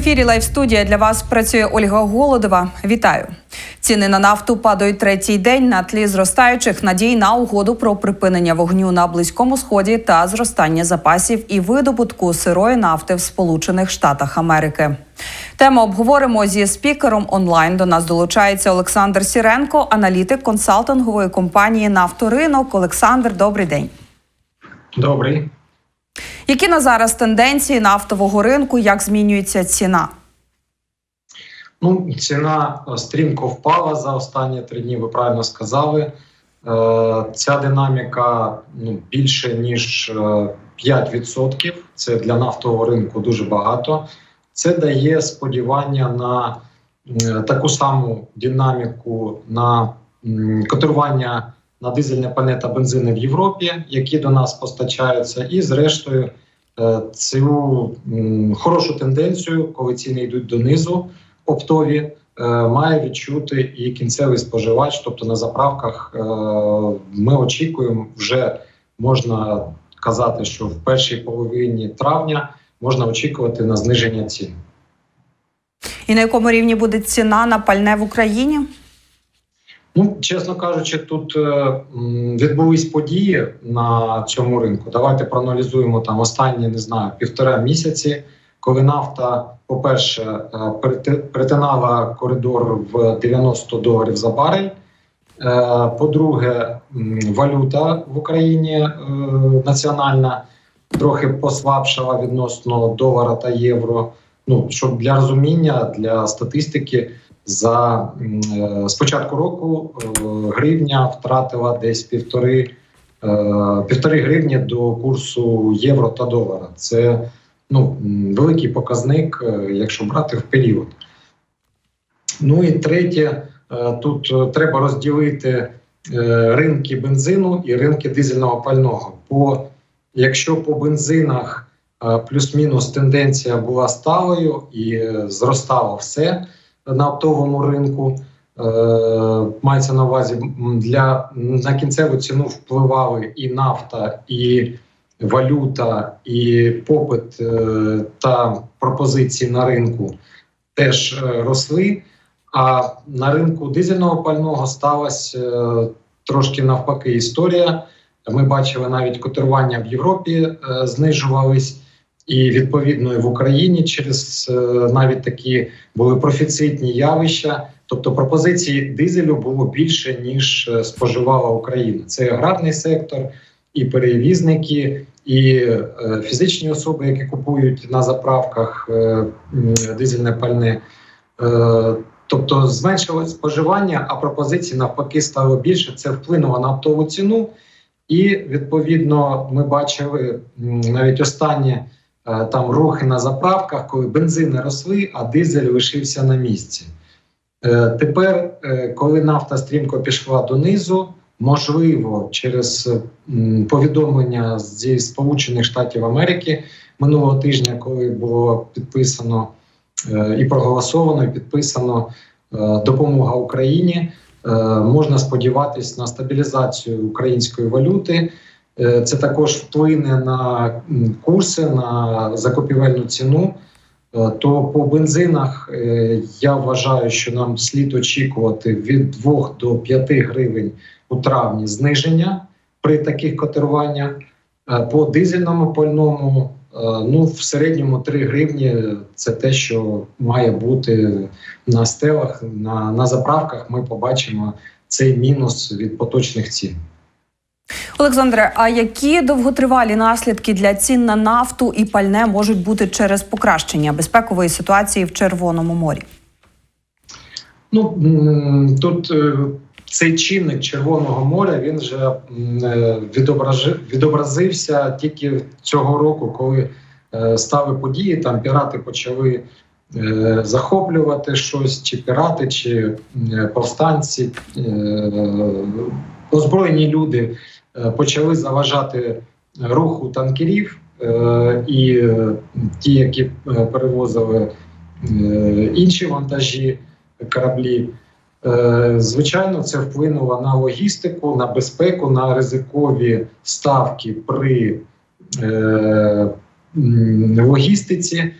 ефірі Лайв студія для вас працює Ольга Голодова. Вітаю. Ціни на нафту падають третій день на тлі зростаючих надій на угоду про припинення вогню на близькому сході та зростання запасів і видобутку сирої нафти в Сполучених Штатах Америки. Тему обговоримо зі спікером онлайн. До нас долучається Олександр Сіренко, аналітик консалтингової компанії Нафторинок. Олександр, добрий день. Добрий. Які на зараз тенденції нафтового ринку? Як змінюється ціна? Ну, ціна е, стрімко впала за останні три дні. Ви правильно сказали. Е, Ця динаміка ну, більше ніж е, 5%. Це для нафтового ринку дуже багато. Це дає сподівання на е, таку саму динаміку на м, котирування на дизельне пальне та бензини в Європі, які до нас постачаються, і зрештою е, цю хорошу тенденцію, коли ціни йдуть донизу, оптові, е, має відчути і кінцевий споживач. Тобто на заправках е, ми очікуємо, вже можна казати, що в першій половині травня можна очікувати на зниження цін. І на якому рівні буде ціна на пальне в Україні? Ну, чесно кажучи, тут е, відбулись події на цьому ринку. Давайте проаналізуємо там останні, не знаю, півтора місяці, коли нафта, по-перше, е, перети- перетинала коридор в 90 доларів за барель. Е, По-друге, валюта в Україні національна трохи послабшала відносно долара та євро. Ну, щоб для розуміння, для статистики, за м, е, року е, гривня втратила десь півтори, е, півтори гривні до курсу євро та долара. Це ну, великий показник, якщо брати в період. Ну і третє, тут треба розділити ринки бензину і ринки дизельного пального. По, якщо по бензинах плюс-мінус тенденція була сталою і зростало все на оптовому ринку. Е, мається на увазі для на кінцеву ціну впливали і нафта, і валюта, і попит е, та пропозиції на ринку теж е, росли. А на ринку дизельного пального сталася трошки навпаки історія. Ми бачили навіть котирування в Європі знижувались, і відповідно в Україні через е, навіть такі були профіцитні явища. Тобто пропозиції дизелю було більше ніж е, споживала Україна. Це аграрний сектор, і перевізники, і е, фізичні особи, які купують на заправках дизельне пальне. Тобто зменшилось споживання, а пропозицій навпаки стало більше. Це вплинуло на оптову ціну, і відповідно ми бачили навіть останні е, там рухи на заправках, коли бензини росли, а дизель лишився на місці. Е, Тепер, е, коли нафта стрімко пішла донизу, можливо, через повідомлення зі Сполучених Штатів Америки минулого тижня, коли було підписано е, і проголосовано, і підписано е, допомога Україні. е, Можна сподіватись на стабілізацію української валюти. Е, Це також вплине на курси, на закупівельну ціну. Е, То по бензинах е, я вважаю, що нам слід очікувати від 2 до 5 гривень у травні зниження при таких котируваннях. По дизельному пальному ну в середньому 3 гривні це те, що має бути на стелах, на, на заправках. Ми побачимо цей мінус від поточних цін. Олександре, а які довготривалі наслідки для цін на нафту і пальне можуть бути через покращення безпекової ситуації в Червоному морі? Ну тут е, цей чинник Червоного моря він вже е, відобразився тільки цього року, коли е, стали події. Там пірати почали захоплювати щось, чи пірати, чи повстанці, озброєні люди почали заважати руху танкерів, е, і е, ті, які е, перевозили е, інші вантажі кораблі. Е, Звичайно, це вплинуло на логістику, на безпеку, на ризикові ставки при е, логістиці.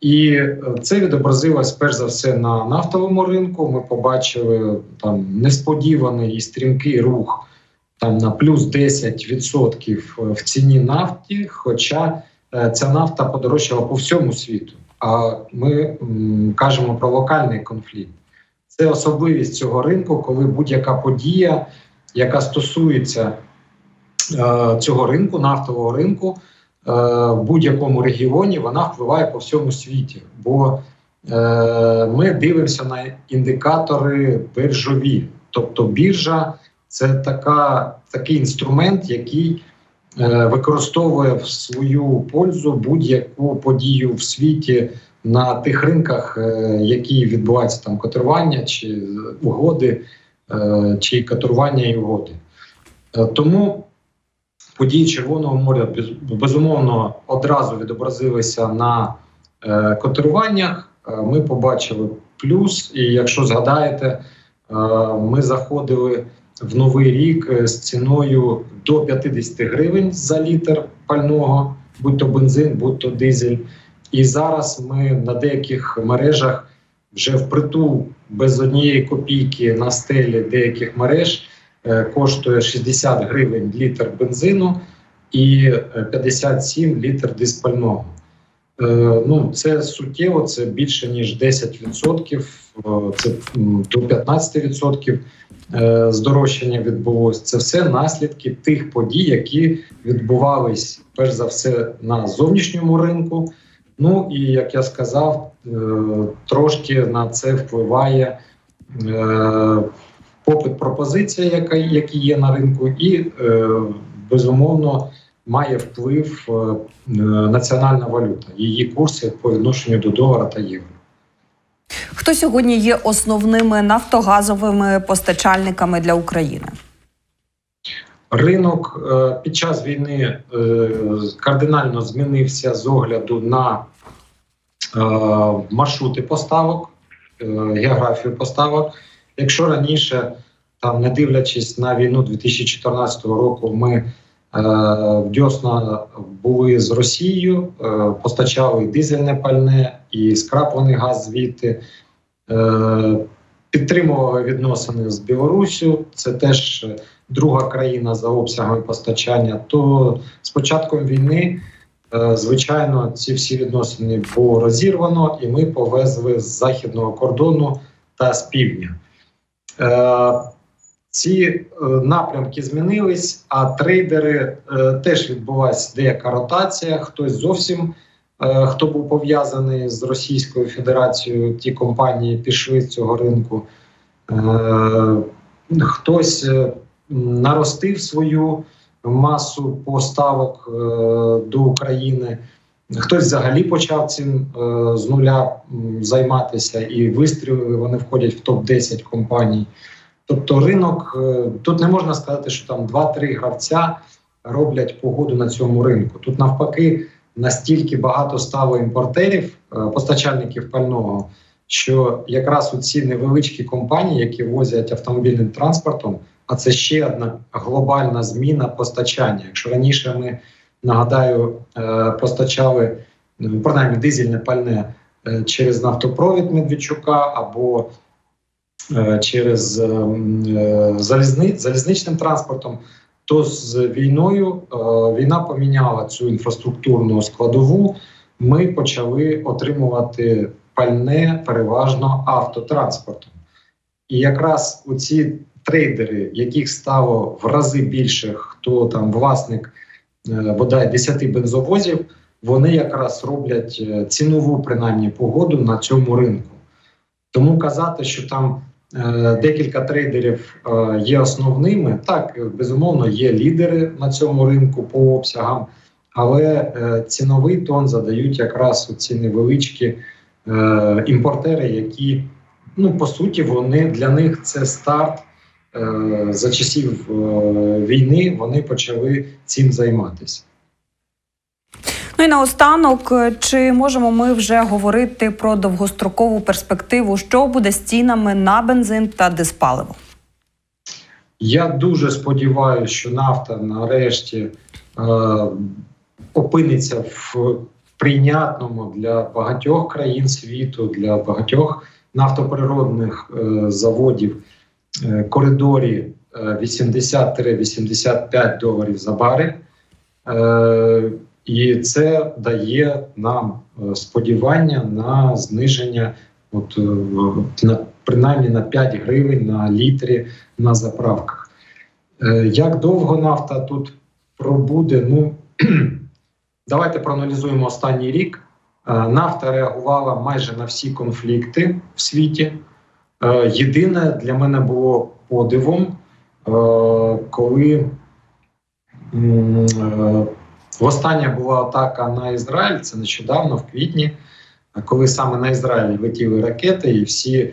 І е, це відобразилось перш за все на нафтовому ринку. Ми побачили там несподіваний і стрімкий рух там на плюс 10% в ціні нафті. Хоча е, ця нафта подорожчала по всьому світу. А ми кажемо про локальний конфлікт. Це особливість цього ринку, коли будь-яка подія, яка стосується е, цього ринку, нафтового ринку, е, в будь-якому регіоні, вона впливає по всьому світі. Бо е, ми дивимося на індикатори биржові. Тобто біржа це така, такий інструмент, який е, використовує в свою пользу будь-яку подію в світі на тих ринках, е, які відбуваються там котирування чи угоди, е, чи котирування і угоди. Е, Тому події Червоного моря безумовно одразу відобразилися на е, котируваннях. Е, Ми побачили плюс, і якщо згадаєте, е, ми заходили в новий рік е, з ціною до 50 гривень за літр пального, будь то бензин, будь то дизель. І зараз ми на деяких мережах вже впритул без однієї копійки на стелі деяких мереж е, коштує 60 гривень літр бензину і е, 57 літр диспального. Е, Ну, це суттєво, це більше ніж 10%, е, це до 15% е, здорожчання відбулось. Це все наслідки тих подій, які відбувались перш за все на зовнішньому ринку. Ну і як я сказав, е, трошки на це впливає е, попит пропозиція, яка які є на ринку, і е, безумовно має вплив е, національна валюта, її курси по відношенню до долара та євро. Хто сьогодні є основними нафтогазовими постачальниками для України? Ринок е, під час війни е, кардинально змінився з огляду на е, маршрути поставок, географію поставок. Якщо раніше, там не дивлячись на війну 2014 року, ми Дьосна були з Росією, е, постачали дизельне пальне і скраплений газ звідти. Е, Підтримували відносини з Білоруссю. Це теж друга країна за обсягами постачання. То з початком війни, е, звичайно, ці всі відносини було розірвано, і ми повезли з західного кордону та з півдня. Ці е, напрямки змінились, а трейдери е, теж відбулася деяка ротація. Хтось зовсім е, хто був пов'язаний з Російською Федерацією, ті компанії пішли з цього ринку. Хтось наростив свою масу поставок до України. Хтось взагалі почав цим з нуля займатися і вистрілили. Вони входять в топ 10 компаній. Тобто, ринок е, тут не можна сказати, що там 2-3 гравця роблять погоду на цьому ринку. Тут навпаки настільки багато стало імпортерів, е, постачальників пального, що якраз у ці невеличкі компанії, які возять автомобільним транспортом, а це ще одна глобальна зміна постачання. Якщо раніше ми нагадаю, е, постачали е, принаймні дизельне пальне через нафтопровід Медведчука або через е, е, залізни, залізничним транспортом, то з війною е, війна поміняла цю інфраструктурну складову. Ми почали отримувати пальне переважно автотранспортом. І якраз у ці трейдери, яких стало в рази більше, хто там власник е, бодай 10 бензовозів, вони якраз роблять е, цінову принаймні погоду на цьому ринку. Тому казати, що там е, декілька трейдерів е, є основними, так е, безумовно є лідери на цьому ринку по обсягам, але е, ціновий тон задають якраз ці невеличкі е, імпортери, які ну по суті вони для них це старт. Е, За часів е, війни вони почали цим займатися. Ну і наостанок, е, чи можемо ми вже говорити про довгострокову перспективу, що буде з цінами на бензин та диспаливо? Я дуже сподіваюся, що нафта нарешті е, опиниться в прийнятному для багатьох країн світу, для багатьох нафтопереробних е, заводів е, коридорі е, 80-85 доларів за барель. Е, і це дає нам е, сподівання на зниження, от е, на принаймні на 5 гривень на літрі на заправках. Е, Як довго нафта тут пробуде? Ну давайте проаналізуємо останній рік. Нафта реагувала майже на всі конфлікти в світі. Єдине для мене було подивом, коли е, була атака на Ізраїль. Це нещодавно, в квітні, коли саме на Ізраїль летіли ракети, і всі е,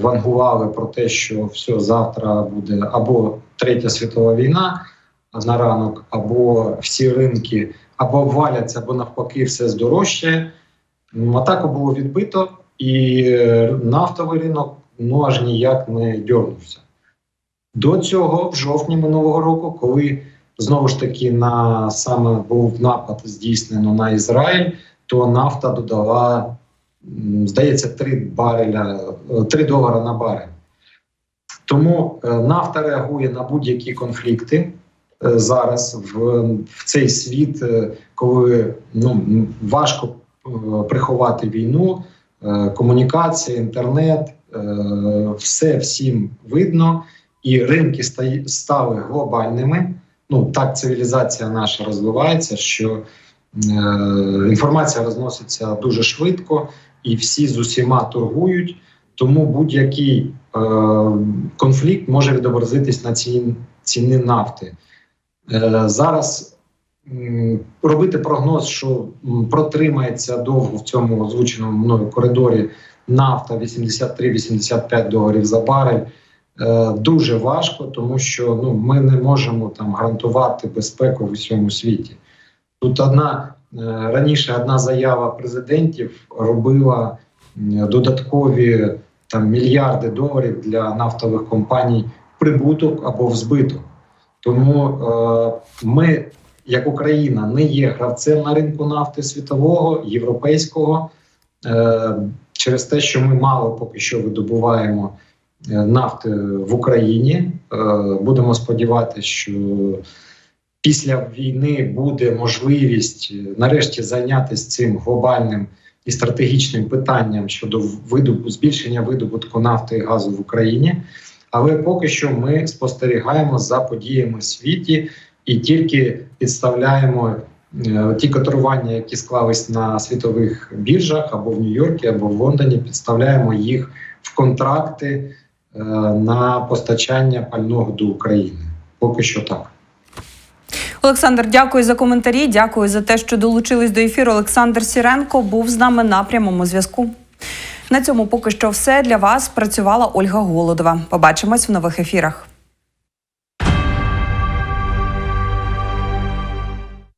вангували про те, що все завтра буде або третя світова війна на ранок, або всі ринки або обваляться, або навпаки, все здорожчає. Атаку було відбито, і е, нафтовий ринок ну аж ніяк не дьорнувся. До цього, в жовтні минулого року, коли знову ж таки на саме був напад здійснено на Ізраїль, то нафта додала, здається, 3 бареля, е, 3 долара на барель. Тому е, нафта реагує на будь-які конфлікти е, зараз в, в цей світ, е, коли ну, важко е, приховати війну, е, комунікація, інтернет, е, все всім видно, і ринки стали глобальними ну так цивілізація наша розвивається, що е, інформація розноситься дуже швидко, і всі з усіма торгують. Тому будь-який е, конфлікт може відобразитись на ціні, ціни нафти. Е, зараз м, робити прогноз, що протримається довго в цьому озвученому мною коридорі нафта 83-85 доларів за барель. Е, дуже важко, тому що ну ми не можемо там гарантувати безпеку в усьому світі. Тут одна е, раніше одна заява президентів робила додаткові там мільярди доларів для нафтових компаній прибуток або в збиток. Тому е, ми, як Україна, не є гравцем на ринку нафти світового, європейського е, через те, що ми мало поки що видобуваємо нафти в Україні. Е, Будемо сподіватися, що після війни буде можливість е, нарешті зайнятися цим глобальним і стратегічним питанням щодо видобу збільшення видобутку нафти і газу в Україні. Але поки що ми спостерігаємо за подіями в світі і тільки підставляємо е, ті котирування, які склались на світових біржах або в Нью-Йорку, або в Лондоні, підставляємо їх в контракти е, на постачання пального до України. Поки що так. Олександр, дякую за коментарі. Дякую за те, що долучились до ефіру. Олександр Сіренко був з нами на прямому зв'язку. На цьому поки що все для вас працювала Ольга Голодова. Побачимось в нових ефірах.